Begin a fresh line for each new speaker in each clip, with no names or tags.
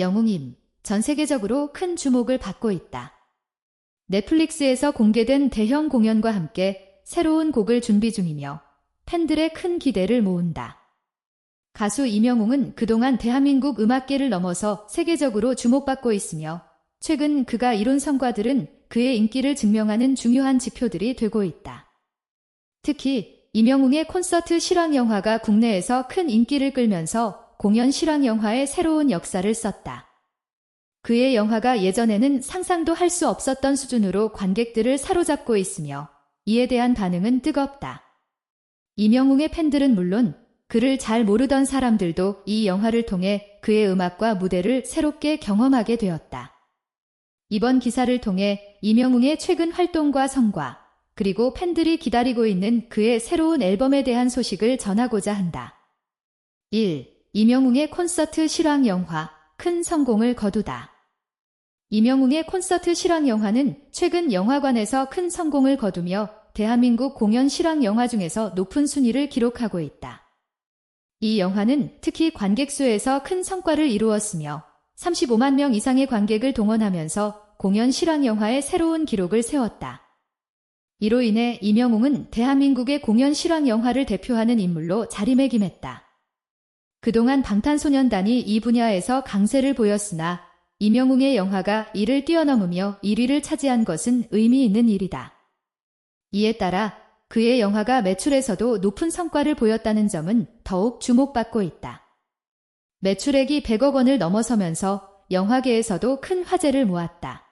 영웅임 전 세계적으로 큰 주목을 받고 있다. 넷플릭스에서 공개된 대형 공연과 함께 새로운 곡을 준비 중이며 팬들의 큰 기대를 모은다. 가수 이명웅은 그동안 대한민국 음악계를 넘어서 세계적으로 주목받고 있으며 최근 그가 이룬 성과들은 그의 인기를 증명하는 중요한 지표들이 되고 있다. 특히 이명웅의 콘서트 실황 영화가 국내에서 큰 인기를 끌면서 공연 실황 영화의 새로운 역사를 썼다. 그의 영화가 예전에는 상상도 할 수 없었던 수준으로 관객들을 사로잡고 있으며 이에 대한 반응은 뜨겁다. 이명웅의 팬들은 물론 그를 잘 모르던 사람들도 이 영화를 통해 그의 음악과 무대를 새롭게 경험하게 되었다. 이번 기사를 통해 이명웅의 최근 활동과 성과, 그리고 팬들이 기다리고 있는 그의 새로운 앨범에 대한 소식을 전하고자 한다. 1. 이명웅의 콘서트 실황 영화, 큰 성공을 거두다. 이명웅의 콘서트 실황 영화는 최근 영화관에서 큰 성공을 거두며 대한민국 공연 실황 영화 중에서 높은 순위를 기록하고 있다. 이 영화는 특히 관객 수에서 큰 성과를 이루었으며 35만 명 이상의 관객을 동원하면서 공연 실황 영화의 새로운 기록을 세웠다. 이로 인해 이명웅은 대한민국의 공연 실황 영화를 대표하는 인물로 자리매김했다. 그동안 방탄소년단이 이 분야에서 강세를 보였으나 이명웅의 영화가 이를 뛰어넘으며 1위를 차지한 것은 의미 있는 일이다. 이에 따라 그의 영화가 매출에서도 높은 성과를 보였다는 점은 더욱 주목받고 있다. 매출액이 100억 원을 넘어서면서 영화계에서도 큰 화제를 모았다.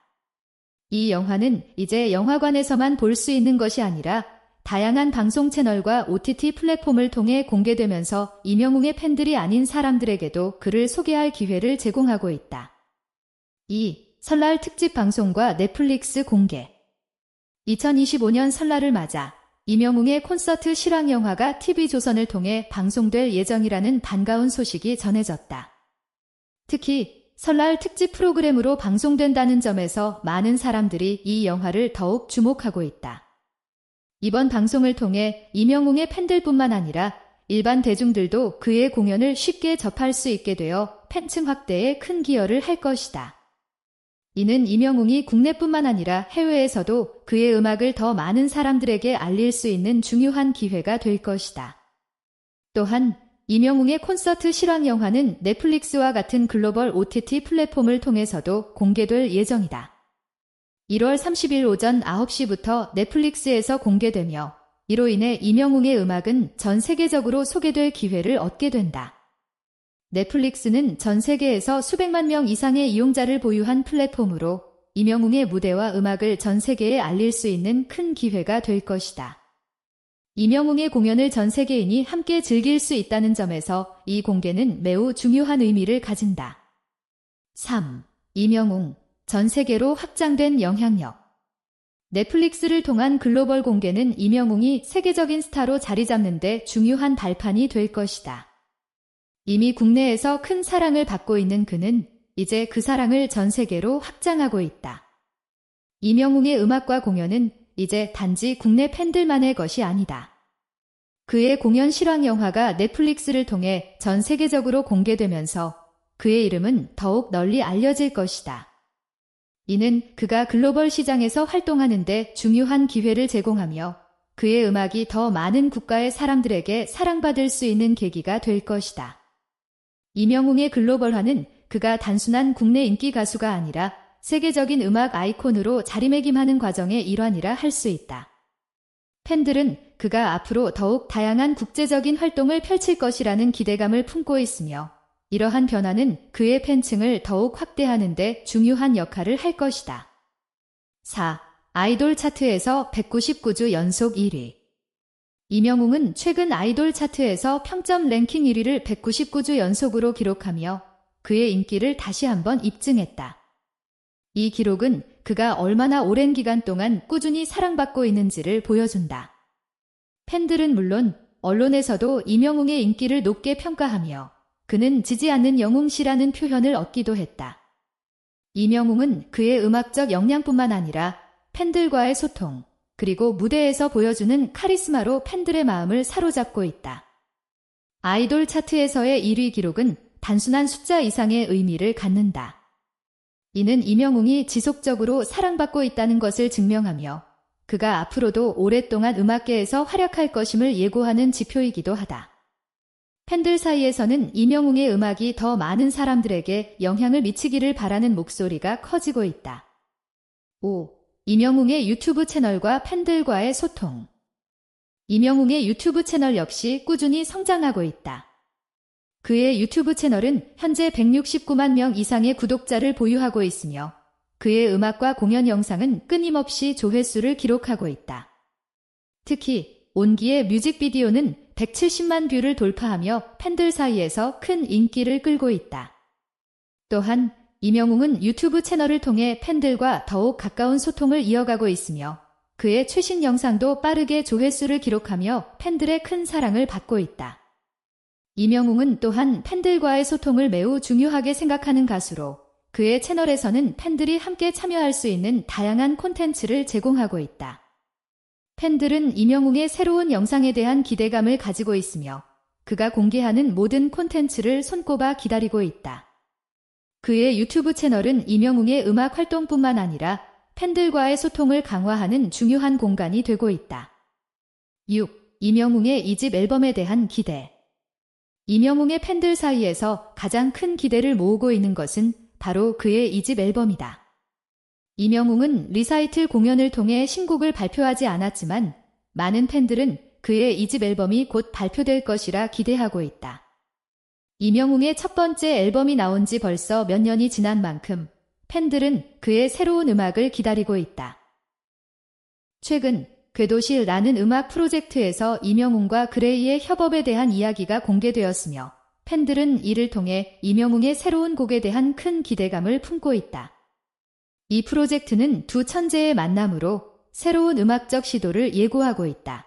이 영화는 이제 영화관에서만 볼 수 있는 것이 아니라 다양한 방송 채널과 OTT 플랫폼을 통해 공개되면서 이명웅의 팬들이 아닌 사람들에게도 그를 소개할 기회를 제공하고 있다. 2. 설날 특집 방송과 넷플릭스 공개 2025년 설날을 맞아 이명웅의 콘서트 실황 영화가 TV조선을 통해 방송될 예정이라는 반가운 소식이 전해졌다. 특히 설날 특집 프로그램으로 방송된다는 점에서 많은 사람들이 이 영화를 더욱 주목하고 있다. 이번 방송을 통해 이명웅의 팬들뿐만 아니라 일반 대중들도 그의 공연을 쉽게 접할 수 있게 되어 팬층 확대에 큰 기여를 할 것이다. 이는 이명웅이 국내뿐만 아니라 해외에서도 그의 음악을 더 많은 사람들에게 알릴 수 있는 중요한 기회가 될 것이다. 또한 이명웅의 콘서트 실황 영화는 넷플릭스와 같은 글로벌 OTT 플랫폼을 통해서도 공개될 예정이다. 1월 30일 오전 9시부터 넷플릭스에서 공개되며 이로 인해 이명웅의 음악은 전 세계적으로 소개될 기회를 얻게 된다. 넷플릭스는 전 세계에서 수백만 명 이상의 이용자를 보유한 플랫폼으로 이명웅의 무대와 음악을 전 세계에 알릴 수 있는 큰 기회가 될 것이다. 이명웅의 공연을 전 세계인이 함께 즐길 수 있다는 점에서 이 공개는 매우 중요한 의미를 가진다. 3. 이명웅, 전 세계로 확장된 영향력. 넷플릭스를 통한 글로벌 공개는 이명웅이 세계적인 스타로 자리 잡는데 중요한 발판이 될 것이다. 이미 국내에서 큰 사랑을 받고 있는 그는 이제 그 사랑을 전 세계로 확장하고 있다. 이명웅의 음악과 공연은 이제 단지 국내 팬들만의 것이 아니다. 그의 공연 실황 영화가 넷플릭스를 통해 전 세계적으로 공개되면서 그의 이름은 더욱 널리 알려질 것이다. 이는 그가 글로벌 시장에서 활동하는데 중요한 기회를 제공하며 그의 음악이 더 많은 국가의 사람들에게 사랑받을 수 있는 계기가 될 것이다. 이명웅의 글로벌화는 그가 단순한 국내 인기 가수가 아니라 세계적인 음악 아이콘으로 자리매김하는 과정의 일환이라 할 수 있다. 팬들은 그가 앞으로 더욱 다양한 국제적인 활동을 펼칠 것이라는 기대감을 품고 있으며 이러한 변화는 그의 팬층을 더욱 확대하는 데 중요한 역할을 할 것이다. 4. 아이돌 차트에서 199주 연속 1위 이명웅은 최근 아이돌 차트에서 평점 랭킹 1위를 199주 연속으로 기록하며 그의 인기를 다시 한번 입증했다. 이 기록은 그가 얼마나 오랜 기간 동안 꾸준히 사랑받고 있는지를 보여준다. 팬들은 물론 언론에서도 이명웅의 인기를 높게 평가하며 그는 지지 않는 영웅시라는 표현을 얻기도 했다. 이명웅은 그의 음악적 역량뿐만 아니라 팬들과의 소통, 그리고 무대에서 보여주는 카리스마로 팬들의 마음을 사로잡고 있다. 아이돌 차트에서의 1위 기록은 단순한 숫자 이상의 의미를 갖는다. 이는 이명웅이 지속적으로 사랑받고 있다는 것을 증명하며 그가 앞으로도 오랫동안 음악계에서 활약할 것임을 예고하는 지표이기도 하다. 팬들 사이에서는 이명웅의 음악이 더 많은 사람들에게 영향을 미치기를 바라는 목소리가 커지고 있다. 5. 이명웅의 유튜브 채널과 팬들과의 소통. 이명웅의 유튜브 채널 역시 꾸준히 성장하고 있다. 그의 유튜브 채널은 현재 169만 명 이상의 구독자를 보유하고 있으며 그의 음악과 공연 영상은 끊임없이 조회수를 기록하고 있다. 특히 온기의 뮤직비디오는 170만 뷰를 돌파하며 팬들 사이에서 큰 인기를 끌고 있다. 또한 이명웅은 유튜브 채널을 통해 팬들과 더욱 가까운 소통을 이어가고 있으며 그의 최신 영상도 빠르게 조회수를 기록하며 팬들의 큰 사랑을 받고 있다. 이명웅은 또한 팬들과의 소통을 매우 중요하게 생각하는 가수로 그의 채널에서는 팬들이 함께 참여할 수 있는 다양한 콘텐츠를 제공하고 있다. 팬들은 이명웅의 새로운 영상에 대한 기대감을 가지고 있으며 그가 공개하는 모든 콘텐츠를 손꼽아 기다리고 있다. 그의 유튜브 채널은 이명웅의 음악 활동뿐만 아니라 팬들과의 소통을 강화하는 중요한 공간이 되고 있다. 6. 이명웅의 이 집 앨범에 대한 기대. 이명웅의 팬들 사이에서 가장 큰 기대를 모으고 있는 것은 바로 그의 이 집 앨범이다. 이명웅은 리사이틀 공연을 통해 신곡을 발표하지 않았지만 많은 팬들은 그의 이집 앨범이 곧 발표될 것이라 기대하고 있다. 이명웅의 첫 번째 앨범이 나온 지 벌써 몇 년이 지난 만큼 팬들은 그의 새로운 음악을 기다리고 있다. 최근 궤도실라는 음악 프로젝트에서 이명웅과 그레이의 협업에 대한 이야기가 공개되었으며 팬들은 이를 통해 이명웅의 새로운 곡에 대한 큰 기대감을 품고 있다. 이 프로젝트는 두 천재의 만남으로 새로운 음악적 시도를 예고하고 있다.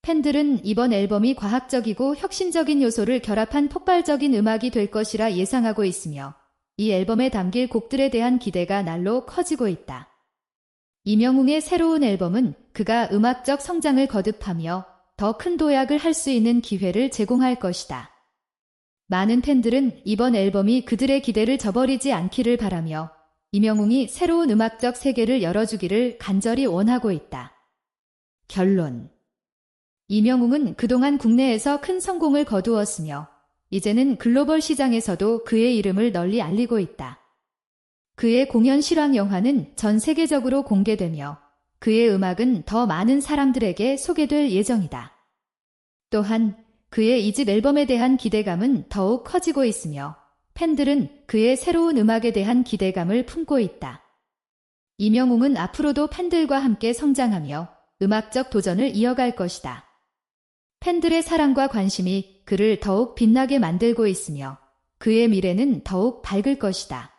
팬들은 이번 앨범이 과학적이고 혁신적인 요소를 결합한 폭발적인 음악이 될 것이라 예상하고 있으며 이 앨범에 담길 곡들에 대한 기대가 날로 커지고 있다. 이명웅의 새로운 앨범은 그가 음악적 성장을 거듭하며 더 큰 도약을 할 수 있는 기회를 제공할 것이다. 많은 팬들은 이번 앨범이 그들의 기대를 저버리지 않기를 바라며 이명웅이 새로운 음악적 세계를 열어주기를 간절히 원하고 있다. 결론 이명웅은 그동안 국내에서 큰 성공을 거두었으며 이제는 글로벌 시장에서도 그의 이름을 널리 알리고 있다. 그의 공연 실황 영화는 전 세계적으로 공개되며 그의 음악은 더 많은 사람들에게 소개될 예정이다. 또한 그의 이 집 앨범에 대한 기대감은 더욱 커지고 있으며 팬들은 그의 새로운 음악에 대한 기대감을 품고 있다. 이명웅은 앞으로도 팬들과 함께 성장하며 음악적 도전을 이어갈 것이다. 팬들의 사랑과 관심이 그를 더욱 빛나게 만들고 있으며 그의 미래는 더욱 밝을 것이다.